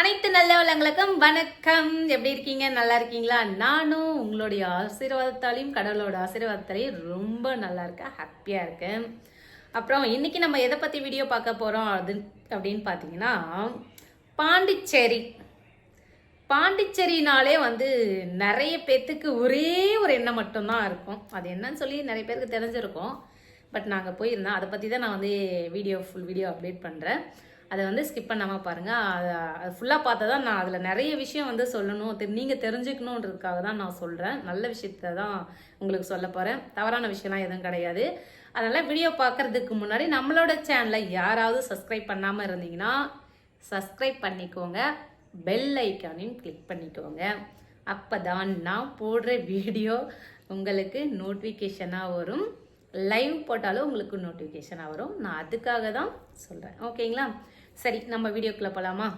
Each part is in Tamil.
அனைத்து நல்ல வளங்களுக்கும் வணக்கம். எப்படி இருக்கீங்க? நல்லா இருக்கீங்களா? நானும் உங்களுடைய ஆசீர்வாதத்தாலையும் கடவுளோட ஆசீர்வாதத்தாலையும் ரொம்ப நல்லா இருக்கேன். ஹாப்பியாக இருக்கேன். அப்புறம் இன்னைக்கு நம்ம எதை பற்றி வீடியோ பார்க்க போகிறோம் அது அப்படின்னு பார்த்தீங்கன்னா பாண்டிச்சேரி. பாண்டிச்சேரினாலே வந்து நிறைய பேர்த்துக்கு ஒரே ஒரு எண்ணம் மட்டும்தான் இருக்கும். அது என்னன்னு சொல்லி நிறைய பேருக்கு தெரிஞ்சிருக்கும். பட் நாங்கள் போயிருந்தோம் அதை பற்றி தான் நான் வந்து வீடியோ ஃபுல் வீடியோ அப்டேட் பண்ணுறேன் அதை வந்து ஸ்கிப் பண்ணாமல் பாருங்கள் அதை ஃபுல்லாக பார்த்தா தான் நான் அதில் நிறைய விஷயம் வந்து சொல்லணும். தெ- நீங்கள் தெரிஞ்சுக்கணுன்றதுக்காக தான் நான் சொல்கிறேன் நல்ல விஷயத்த தான் உங்களுக்கு சொல்ல போகிறேன் தவறான விஷயம்லாம் எதுவும் கிடையாது. அதனால் வீடியோ பார்க்குறதுக்கு முன்னாடி நம்மளோட சேனலை யாராவது சப்ஸ்கிரைப் பண்ணாமல் இருந்தீங்கன்னா சப்ஸ்கிரைப் பண்ணிக்கோங்க. பெல் ஐக்கானையும் கிளிக் பண்ணிக்கோங்க. அப்போ தான் நான் போடுற வீடியோ உங்களுக்கு நோட்டிஃபிகேஷனாக வரும். லைவ் போட்டாலும் உங்களுக்கு நோட்டிஃபிகேஷனாக வரும். நான் அதுக்காக தான் சொல்கிறேன் ஓகேங்களா சரி நம்ம வீடியோக்குள்ளே போகலாமா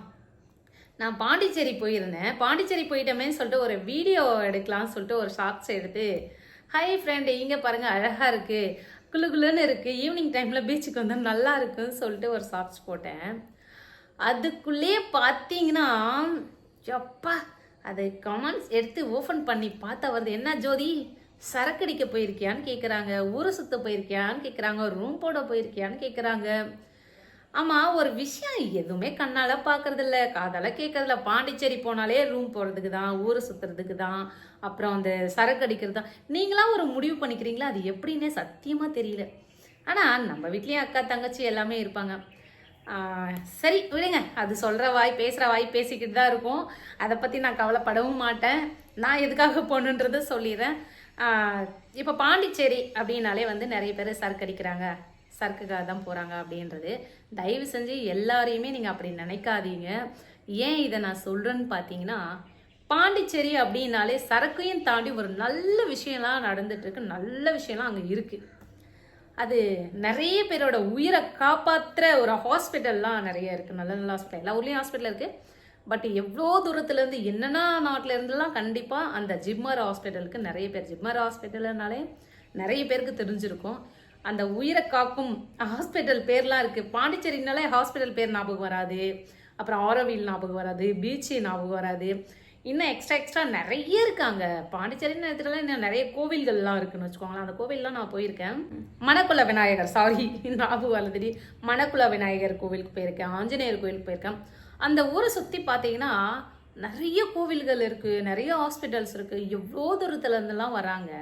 நான் பாண்டிச்சேரி போயிருந்தேன். பாண்டிச்சேரி போயிட்டோமேன்னு சொல்லிட்டு ஒரு வீடியோ எடுக்கலாம்னு சொல்லிட்டு ஒரு ஷார்ட்ஸ் எடுத்து ஹை ஃப்ரெண்டு இங்கே பாருங்கள் அழகாக இருக்குது குளு குளுன்னு இருக்குது ஈவினிங் டைமில் பீச்சுக்கு வந்தால் நல்லா இருக்குன்னு சொல்லிட்டு ஒரு ஷார்ட்ஸ் போட்டேன். அதுக்குள்ளேயே பார்த்தீங்கன்னா எப்பா அது கமெண்ட்ஸ் எடுத்து ஓப்பன் பண்ணி பார்த்தா வருது. என்ன ஜோதி? சரக்கு அடிக்க போயிருக்கியான்னு கேட்குறாங்க ஊரை சுத்த போயிருக்கியான்னு கேட்குறாங்க ரூம் போட போயிருக்கியான்னு கேட்குறாங்க ஆமாம் ஒரு விஷயம் எதுவுமே கண்ணால் பார்க்கறது இல்ல காதால் கேட்கறதில்ல பாண்டிச்சேரி போனாலே ரூம் போகிறதுக்கு தான் ஊரை சுற்றுறதுக்கு தான் அப்புறம் அந்த சரக்கு அடிக்கிறது தான் நீங்களாம் ஒரு முடிவு பண்ணிக்கிறீங்களா? அது எப்படின்னே சத்தியமாக தெரியல. ஆனால் நம்ம வீட்லேயும் அக்கா தங்கச்சி எல்லாமே இருப்பாங்க. சரி விடுங்க. அது சொல்கிற வாய் பேசுகிற வாய் பேசிக்கிட்டு தான் இருக்கும். அதை பற்றி நான் கவலைப்படவும் மாட்டேன். நான் எதுக்காக போகணுன்றதை சொல்லிடுறேன். இப்போ பாண்டிச்சேரி அப்படின்னாலே வந்து நிறைய பேர் சரக்கு அடிக்கிறாங்க. சரக்குக்காக தான் போகிறாங்க அப்படின்றது. தயவு செஞ்சு எல்லாரையுமே நீங்கள் அப்படி நினைக்காதீங்க. ஏன் இதை நான் சொல்கிறேன்னு பார்த்தீங்கன்னா பாண்டிச்சேரி அப்படின்னாலே சரக்கையும் தாண்டி ஒரு நல்ல விஷயம்லாம் நடந்துட்டுருக்கு. நல்ல விஷயம்லாம் அங்கே இருக்குது அது நிறைய பேரோட உயிரை காப்பாற்றுற ஒரு ஹாஸ்பிட்டல்லாம் நிறைய இருக்குது நல்ல நல்ல ஹாஸ்பிட்டல். எல்லா ஊர்லேயும் ஹாஸ்பிட்டல் இருக்குது பட் எவ்வளோ தூரத்துலேருந்து என்னென்ன நாட்டில் இருந்தெல்லாம் கண்டிப்பாக அந்த ஜிம்மர் ஹாஸ்பிட்டலுக்கு நிறைய பேர். ஜிம்மர் ஹாஸ்பிட்டல்னாலே நிறைய பேருக்கு தெரிஞ்சிருக்கும். அந்த உயிரை காக்கும் ஹாஸ்பிட்டல் பேர்லாம் இருக்குது பாண்டிச்சேரினாலே ஹாஸ்பிட்டல் பேர் ஞாபகம் வராது. அப்புறம் ஆரோவில் ஞாபகம் வராது. பீச்சு ஞாபகம் வராது. இன்னும் எக்ஸ்ட்ரா எக்ஸ்ட்ரா நிறைய இருக்காங்க. பாண்டிச்சேரின்னு இடத்துல இன்னும் நிறைய கோவில்கள்லாம் இருக்குன்னு வச்சுக்கோங்களேன். அந்த கோவில்லாம் நான் போயிருக்கேன். மணக்குள விநாயகர் சாரி ஞாபகம் வருது மணக்குள விநாயகர் கோவிலுக்கு போயிருக்கேன். ஆஞ்சநேயர் கோவிலுக்கு போயிருக்கேன். அந்த ஊரை சுற்றி பார்த்தீங்கன்னா நிறைய கோவில்கள் இருக்குது நிறைய ஹாஸ்பிட்டல்ஸ் இருக்குது எவ்வளோ தூரத்துலேருந்துலாம் வராங்க.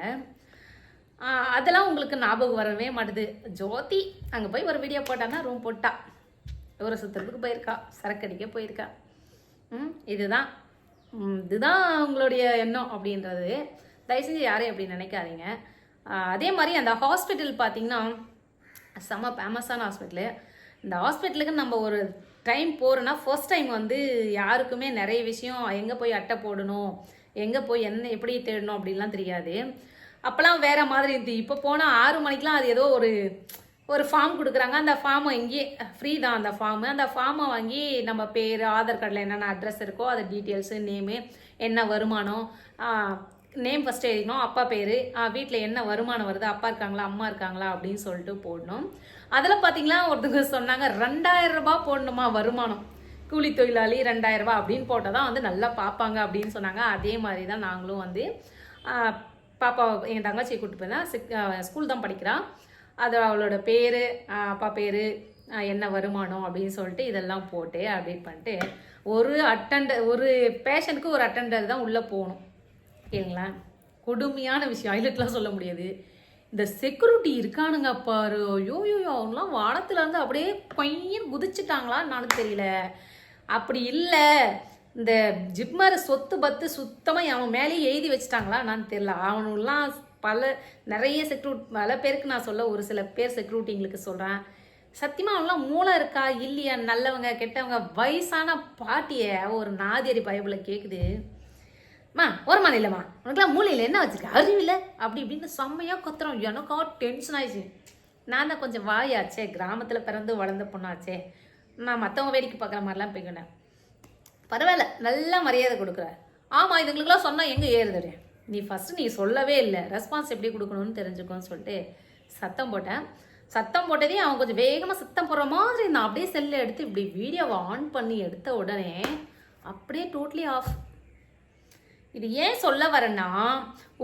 அதெல்லாம் உங்களுக்கு ஞாபகம் வரவே மாட்டுது. ஜோதி அங்கே போய் ஒரு வீடியோ போட்டான்னா ரூம் போட்டா. ஒரு சுற்றுறதுக்கு போயிருக்கா. சரக்கு அடிக்க போயிருக்கா. ம் இதுதான். இதுதான் உங்களுடைய எண்ணம் அப்படின்றது. தயவு செஞ்சு யாரையும் அப்படி நினைக்காதீங்க. அதே மாதிரி அந்த ஹாஸ்பிட்டல் பார்த்தீங்கன்னா செம்ம ஃபேமஸான ஹாஸ்பிட்டலு இந்த ஹாஸ்பிட்டலுக்கு நம்ம ஒரு டைம் போகிறோன்னா ஃபர்ஸ்ட் டைம் வந்து யாருக்குமே நிறைய விஷயம் எங்கே போய் அட்டை போடணும் எங்கே போய் என்ன எப்படி தேடணும் அப்படின்லாம் தெரியாது. அப்போல்லாம் வேற மாதிரி இருந்துச்சு இப்போ போனால் ஆறு மணிக்கெலாம் அது ஏதோ ஒரு ஒரு ஃபார்ம் கொடுக்குறாங்க. அந்த ஃபார்மை இங்கேயே ஃப்ரீ தான் அந்த ஃபார்மு அந்த ஃபார்மை வாங்கி நம்ம பேர் ஆதார் கார்டில் என்னென்ன அட்ரஸ் இருக்கோ அது டீட்டெயில்ஸு நேமு என்ன வருமானம் நேம் ஃபஸ்ட்டு எழுதிக்கணும் அப்பா பேர் வீட்டில் என்ன வருமானம் வருது அப்பா இருக்காங்களா அம்மா இருக்காங்களா அப்படின்னு சொல்லிட்டு போடணும். அதில் பார்த்தீங்களா ஒருத்தங்க சொன்னாங்க ரெண்டாயிரம் ரூபாய் போடணுமா வருமானம்? கூலி தொழிலாளி ரெண்டாயிரம் ரூபாய் அப்படின்னு போட்டால் தான் வந்து நல்லா பார்ப்பாங்க அப்படின்னு சொன்னாங்க. அதே மாதிரி தான் நாங்களும் வந்து பாப்பா என் தங்கச்சியை கூப்பிட்டு போயிருந்தேன் சிக் ஸ்கூல் தான் படிக்கிறான். அது அவளோட பேர் அப்பா பேர் என்ன வருமானம் அப்படின்னு சொல்லிட்டு இதெல்லாம் போட்டு அப்டேட் பண்ணிட்டு ஒரு அட்டண்டர் ஒரு பேஷண்ட்டுக்கு ஒரு அட்டண்டர் தான் உள்ளே போகணும். ஓகேங்களா கொடுமையான விஷயம். ஐலட்லாம் சொல்ல முடியாது. இந்த செக்யூரிட்டி இருக்கானுங்க பாரு. ஐயோ யோயோ அவங்களாம் வானத்துலேருந்து அப்படியே பையன் குதிச்சுட்டாங்களான்னு நானும் தெரியல. அப்படி இல்லை. இந்த ஜிப்மர் சொத்து பத்து சுத்தமாக அவன் மேலேயே எழுதி வச்சுட்டாங்களா என்னன்னு தெரில அவனுலாம் பல நிறைய செக்யூரிட்டி பல பேருக்கு நான் சொல்ல ஒரு சில பேர் செக்யூரிட்டிங்களுக்கு சொல்கிறேன் சத்தியமாக அவங்களாம் மூளை இருக்கா இல்லையா நல்லவங்க கெட்டவங்க வயசான பாட்டியை ஒரு நாதியடி பயபுல கேட்குது மா ஓரமா இல்லைம்மா. உனக்குலாம் மூளையில் என்ன வச்சிருக்க? இல்லை? அப்படி இப்படின்னு செம்மையாக கொத்துறோம் எனக்கா டென்ஷன் ஆயிடுச்சு. நான் தான் கொஞ்சம் வாயாச்சே கிராமத்தில் பிறந்து வளர்ந்த பொண்ணாச்சே. நான் மற்றவங்க வேடிக்கை பார்க்குற மாதிரிலாம் போய்க்கினேன் பரவாயில்ல நல்லா மரியாதை கொடுக்குற ஆமாம் இதுங்களுக்குலாம் சொன்னால் எங்கே ஏறுதுரு நீ ஃபஸ்ட்டு நீ சொல்லவே இல்லை. ரெஸ்பான்ஸ் எப்படி கொடுக்கணும்னு தெரிஞ்சுக்கோன்னு சொல்லிட்டு சத்தம் போட்டேன். சத்தம் போட்டதே அவன் கொஞ்சம் வேகமாக சத்தம் போடுற மாதிரி நான் அப்படியே செல்லை எடுத்து இப்படி வீடியோவை ஆன் பண்ணி எடுத்த உடனே அப்படியே டோட்லி ஆஃப் இது ஏன் சொல்ல வரேன்னா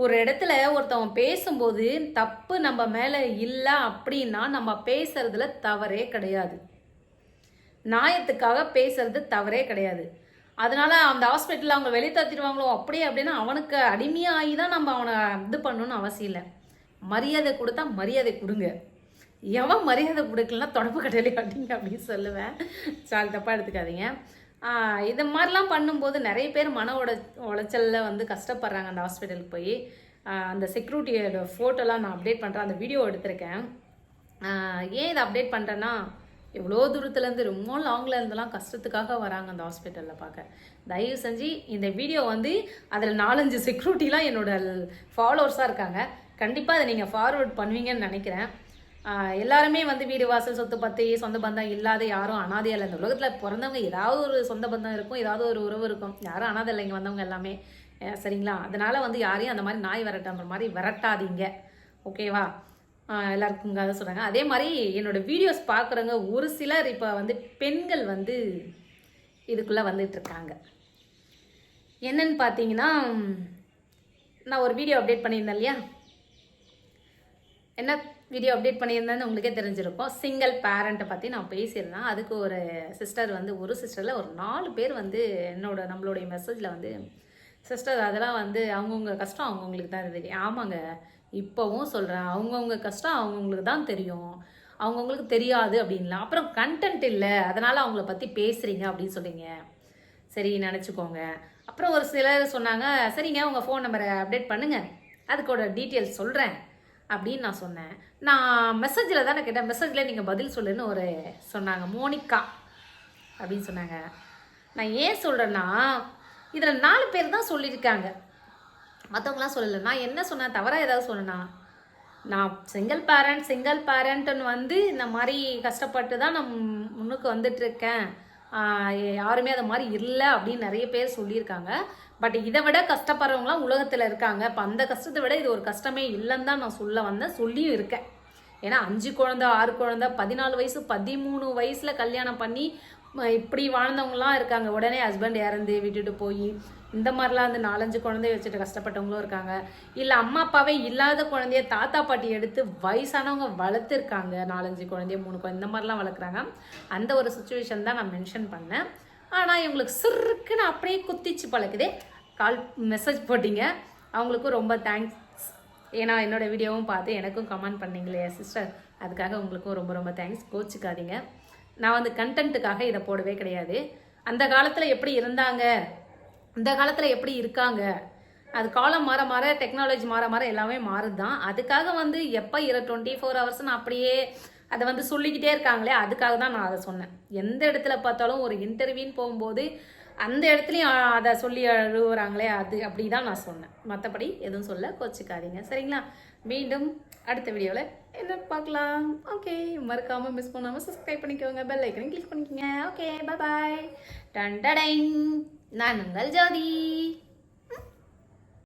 ஒரு இடத்துல ஒருத்தவன் பேசும்போது தப்பு நம்ம மேலே இல்லை அப்படின்னா நம்ம பேசுறதுல தவறே கிடையாது. நியாயத்துக்காக பேசுறது தவறே கிடையாது. அதனால அந்த ஹாஸ்பிட்டலில் அவங்க வெளியே தத்திடுவாங்களோ அப்படியே அப்படின்னா அவனுக்கு அடிமையாகி தான் நம்ம அவனை இது பண்ணணும்னு அவசியம் இல்லை. மரியாதை கொடுத்தா மரியாதை கொடுங்க. எவன் மரியாதை கொடுக்கலன்னா தொடப்பு கடையில கட்டிங்க அப்படின்னு சொல்லுவேன். சால் தப்பாக எடுத்துக்காதீங்க. இது மாதிரிலாம் பண்ணும்போது நிறைய பேர் மன உட உளைச்சலில் வந்து கஷ்டப்படுறாங்க அந்த ஹாஸ்பிட்டலுக்கு போய். அந்த செக்யூரிட்டியோட ஃபோட்டோலாம் நான் அப்டேட் பண்ணுறேன் அந்த வீடியோ எடுத்திருக்கேன். ஏன் இதை அப்டேட் பண்ணுறேன்னா எவ்வளோ தூரத்துலேருந்து ரொம்ப லாங்கில் இருந்தெல்லாம் கஷ்டத்துக்காக வராங்க அந்த ஹாஸ்பிட்டலில் பார்க்க. தயவு செஞ்சு இந்த வீடியோ வந்து அதில் நாலஞ்சு செக்யூரிட்டிலாம் என்னோட ஃபாலோவர்ஸாக இருக்காங்க. கண்டிப்பாக அதை நீங்கள் ஃபார்வர்ட் பண்ணுவீங்கன்னு நினைக்கிறேன். எல்லாருமே வந்து வீடு வாசல் சொத்து பற்றி சொந்த பந்தம் இல்லாத யாரும் அனாதையாக இல்லை. இந்த உலகத்தில் பிறந்தவங்க ஏதாவது ஒரு சொந்த பந்தம் இருக்கும் ஏதாவது ஒரு உறவு இருக்கும். யாரும் அனாதை இல்லை இங்கே வந்தவங்க எல்லாமே. சரிங்களா? அதனால் வந்து யாரையும் அந்த மாதிரி நாய் விரட்டுற மாதிரி விரட்டாதீங்க. ஓகேவா? எல்லாருக்கும் கதை சொல்கிறாங்க அதே மாதிரி என்னோட வீடியோஸ் பார்க்குறவங்க ஒரு சிலர் இப்போ வந்து பெண்கள் வந்து இதுக்குள்ளே வந்துட்டு இருக்காங்க. என்னன்னு பார்த்தீங்கன்னா நான் ஒரு வீடியோ அப்டேட் பண்ணியிருந்தேன் இல்லையா? என்ன வீடியோ அப்டேட் பண்ணியிருந்தேன்னு உங்களுக்கே தெரிஞ்சிருக்கும். சிங்கிள் பேரண்ட்டை பற்றி நான் பேசியிருந்தேன். அதுக்கு ஒரு சிஸ்டர் வந்து ஒரு சிஸ்டரில் ஒரு நாலு பேர் வந்து என்னோட நம்மளுடைய மெசேஜில் வந்து சிஸ்டர் அதெல்லாம் வந்து அவங்கவுங்க கஷ்டம் அவங்கவுங்களுக்கு தான் தெரியும் ஆமாங்க. இப்போவும் சொல்கிறேன் அவங்கவுங்க கஷ்டம் அவங்கவுங்களுக்கு தான் தெரியும். அவங்கவுங்களுக்கு தெரியாது அப்படின்லாம். அப்புறம் கண்டென்ட் இல்லை. அதனால் அவங்கள பற்றி பேசுகிறீங்க அப்படின்னு சொன்னீங்க. சரி நினச்சிக்கோங்க. அப்புறம் ஒரு சிலர் சொன்னாங்க சரிங்க உங்கள் ஃபோன் நம்பரை அப்டேட் பண்ணுங்கள் அதுக்கோட டீட்டெயில்ஸ் சொல்கிறேன் அப்படின்னு நான் சொன்னேன். நான் மெசேஜில் தான் நான் கேட்டேன் மெசேஜில் நீங்கள் பதில் சொல்லுன்னு ஒரு சொன்னாங்க. மோனிகா அப்படின்னு சொன்னாங்க. நான் ஏன் சொல்கிறேன்னா இதில் நாலு பேர் தான் சொல்லியிருக்காங்க. மற்றவங்களாம் சொல்லலை. நான் என்ன சொன்னேன்? தவறாக ஏதாவது சொன்னேன்னா நான் சிங்கிள் பேரண்ட் சிங்கிள் பேரண்ட்டுன்னு வந்து இந்த மாதிரி கஷ்டப்பட்டு தான் நான் முன்னுக்கு வந்துட்டுருக்கேன். யாருமே அது மாதிரி இல்லை அப்படின்னு நிறைய பேர் சொல்லியிருக்காங்க. பட் இதை விட கஷ்டப்படுறவங்களாம் உலகத்தில் இருக்காங்க. இப்போ அந்த கஷ்டத்தை விட இது ஒரு கஷ்டமே இல்லைன்னு தான் நான் சொல்ல வந்தேன். சொல்லியும் இருக்கேன். ஏன்னா அஞ்சு குழந்த ஆறு குழந்த பதினாலு வயசு பதிமூணு வயசில் கல்யாணம் பண்ணி இப்படி வாழ்ந்தவங்களாம் இருக்காங்க. உடனே ஹஸ்பண்ட் இறந்து விட்டுட்டு போய் இந்த மாதிரிலாம் வந்து நாலஞ்சு குழந்தைய வச்சுட்டு கஷ்டப்பட்டவங்களும் இருக்காங்க. இல்லை அம்மா அப்பாவே இல்லாத குழந்தைய தாத்தா பாட்டி எடுத்து வயசானவங்க வளர்த்துருக்காங்க. நாலஞ்சு குழந்தைய மூணு குழந்தை இந்த மாதிரிலாம் வளர்க்குறாங்க. அந்த ஒரு சுச்சுவேஷன் தான் நான் மென்ஷன் பண்ணேன். ஆனால் இவங்களுக்கு சிறுக்குன்னு அப்படியே குத்திச்சு பழக்குதே. கால் மெசேஜ் போட்டிங்க. அவங்களுக்கும் ரொம்ப தேங்க்ஸ் ஏன்னா என்னோடய வீடியோவும் பார்த்து எனக்கும் கமெண்ட் பண்ணிங்களே சிஸ்டர் அதுக்காக உங்களுக்கும் ரொம்ப ரொம்ப தேங்க்ஸ் கோச்சிக்காதீங்க. நான் வந்து கண்டென்ட்டுக்காக இதை போடவே கிடையாது. அந்த காலத்தில் எப்படி இருந்தாங்க? இந்த காலத்தில் எப்படி இருக்காங்க? அது காலம் மாற மாற டெக்னாலஜி மாற மாற எல்லாமே மாறுது தான் அதுக்காக வந்து எப்போ இரு டுவெண்ட்டி ஃபோர் ஹவர்ஸ்னு அப்படியே அதை வந்து சொல்லிக்கிட்டே இருக்காங்களே அதுக்காக தான் நான் அதை சொன்னேன். எந்த இடத்துல பார்த்தாலும் ஒரு இன்டர்வியூன்னு போகும்போது அந்த இடத்துலையும் அதை சொல்லி அழுகுறாங்களே அது அப்படி தான் நான் சொன்னேன். மற்றபடி எதுவும் சொல்ல கோச்சிக்காதீங்க. சரிங்களா? மீண்டும் அடுத்த வீடியோவில் என்ன பார்க்கலாம். ஓகே. மறக்காமல் மிஸ் பண்ணாமல் சப்ஸ்கிரைப் பண்ணிக்கோங்க. பெல் ஐக்கனையும் கிளிக் பண்ணிக்கோங்க. ஓகே. பாய் டன் டடைங் நான் உங்கள் ஜோதி.